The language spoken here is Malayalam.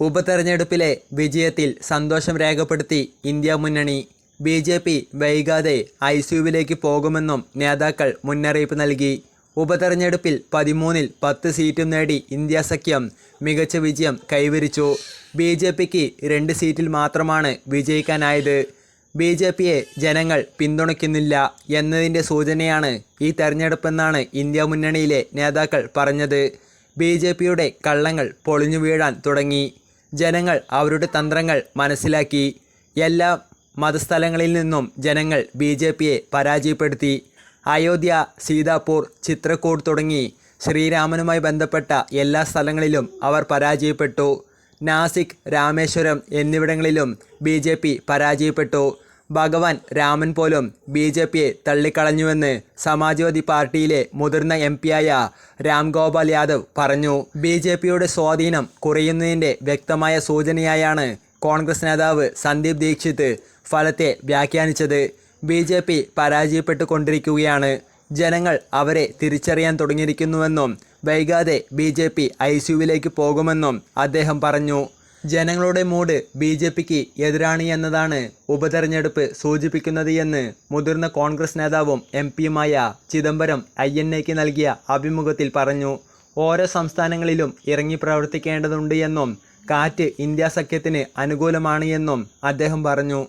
ഉപതെരഞ്ഞെടുപ്പിലെ വിജയത്തിൽ സന്തോഷം രേഖപ്പെടുത്തി ഇന്ത്യ മുന്നണി. ബി ജെ പി വൈകാതെ ഐ സിയുവിലേക്ക് പോകുമെന്നും നേതാക്കൾ മുന്നറിയിപ്പ് നൽകി. ഉപതെരഞ്ഞെടുപ്പിൽ പതിമൂന്നിൽ പത്ത് സീറ്റും നേടി ഇന്ത്യ സഖ്യം മികച്ച വിജയം കൈവരിച്ചു. ബി ജെ പിക്ക് രണ്ട് സീറ്റിൽ മാത്രമാണ് വിജയിക്കാനായത്. ബി ജെ പിയെ ജനങ്ങൾ പിന്തുണയ്ക്കുന്നില്ല എന്നതിന്റെ സൂചനയാണ് ഈ തെരഞ്ഞെടുപ്പെന്നാണ് ഇന്ത്യ മുന്നണിയിലെ നേതാക്കൾ പറഞ്ഞത്. ബി ജെ പിയുടെ കള്ളങ്ങൾ പൊളിഞ്ഞു വീഴാൻ തുടങ്ങി. ജനങ്ങൾ അവരുടെ തന്ത്രങ്ങൾ മനസ്സിലാക്കി. എല്ലാ മതസ്ഥലങ്ങളിൽ നിന്നും ജനങ്ങൾ ബി ജെ പിയെ പരാജയപ്പെടുത്തി. അയോധ്യ സീതാപൂർ ചിത്രക്കൂട് തുടങ്ങി ശ്രീരാമനുമായി ബന്ധപ്പെട്ട എല്ലാ സ്ഥലങ്ങളിലും അവർ പരാജയപ്പെട്ടു. നാസിക് രാമേശ്വരം എന്നിവിടങ്ങളിലും ബി പരാജയപ്പെട്ടു. ഭഗവാൻ രാമൻ പോലും ബി ജെ പിയെ തള്ളിക്കളഞ്ഞുവെന്ന് സമാജ്വാദി പാർട്ടിയിലെ മുതിർന്ന എം പിയായ രാം ഗോപാൽ യാദവ് പറഞ്ഞു. ബി ജെ പിയുടെ സ്വാധീനം കുറയുന്നതിന്റെ വ്യക്തമായ സൂചനയായാണ് കോൺഗ്രസ് നേതാവ് സന്ദീപ് ദീക്ഷിത് ഫലത്തെ വ്യാഖ്യാനിച്ചത്. ബി ജെ പി പരാജയപ്പെട്ടുകൊണ്ടിരിക്കുകയാണ്. ജനങ്ങൾ അവരെ തിരിച്ചറിയാൻ തുടങ്ങിയിരിക്കുന്നുവെന്നും വൈകാതെ ബി ജെ പി ഐ സിയുവിലേക്ക് പോകുമെന്നും അദ്ദേഹം പറഞ്ഞു. ജനങ്ങളുടെ മൂഡ് ബി ജെ പിക്ക് എതിരാണ് എന്നതാണ് ഉപതെരഞ്ഞെടുപ്പ് സൂചിപ്പിക്കുന്നത് എന്ന് മുതിർന്ന കോൺഗ്രസ് നേതാവും എം പിയുമായ ചിദംബരം ഐ എൻ എക്ക് നൽകിയ അഭിമുഖത്തിൽ പറഞ്ഞു. ഓരോ സംസ്ഥാനങ്ങളിലും ഇറങ്ങി പ്രവർത്തിക്കേണ്ടതുണ്ട് എന്നും കാറ്റ് ഇന്ത്യ സഖ്യത്തിന് അനുകൂലമാണ് എന്നും അദ്ദേഹം പറഞ്ഞു.